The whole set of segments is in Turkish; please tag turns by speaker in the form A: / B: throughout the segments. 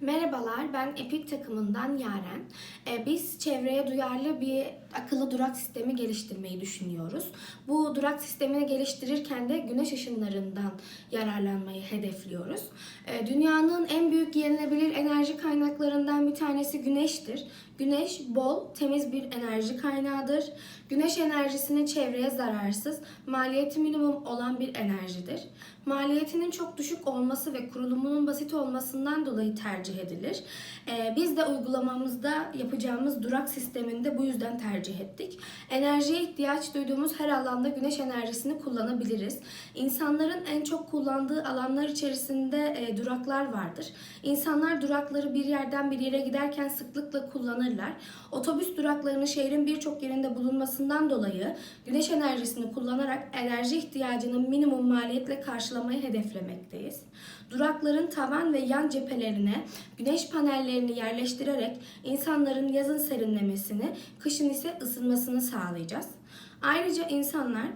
A: Merhabalar, ben Epik takımından Yaren. Ee, Biz çevreye duyarlı bir akıllı durak sistemi geliştirmeyi düşünüyoruz. Bu durak sistemini geliştirirken de güneş ışınlarından yararlanmayı hedefliyoruz. Ee, Dünyanın en büyük yenilebilir enerji tanesi güneştir. Güneş bol, temiz bir enerji kaynağıdır. Güneş enerjisinin çevreye zararsız, maliyeti minimum olan bir enerjidir. Maliyetinin çok düşük olması ve kurulumunun basit olmasından dolayı tercih edilir. Ee, Biz de uygulamamızda yapacağımız durak sistemini de bu yüzden tercih ettik. Enerjiye ihtiyaç duyduğumuz her alanda güneş enerjisini kullanabiliriz. İnsanların en çok kullandığı alanlar içerisinde e, duraklar vardır. İnsanlar durakları bir yerden bir yere giderken sıklıkla kullanırlar. Otobüs duraklarının şehrin birçok yerinde bulunmasından dolayı güneş enerjisini kullanarak enerji ihtiyacını minimum maliyetle karşılamayı hedeflemekteyiz. Durakların tavan ve yan cephelerine güneş panellerini yerleştirerek insanların yazın serinlemesini, kışın ise ısınmasını sağlayacağız. Ayrıca insanlar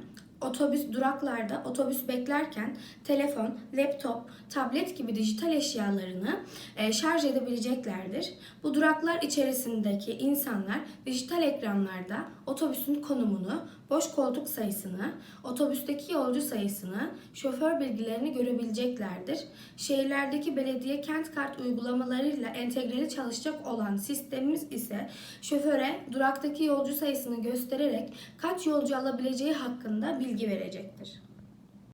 A: otobüs duraklarda otobüs beklerken telefon, laptop, tablet gibi dijital eşyalarını e, şarj edebileceklerdir. Bu duraklar içerisindeki insanlar dijital ekranlarda otobüsün konumunu, boş koltuk sayısını, otobüsteki yolcu sayısını, şoför bilgilerini görebileceklerdir. Şehirlerdeki belediye kent kart uygulamalarıyla entegreli çalışacak olan sistemimiz ise şoföre duraktaki yolcu sayısını göstererek kaç yolcu alabileceği hakkında bilgi verecektir.